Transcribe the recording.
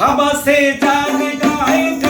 ভাবা সে জানে গায়ে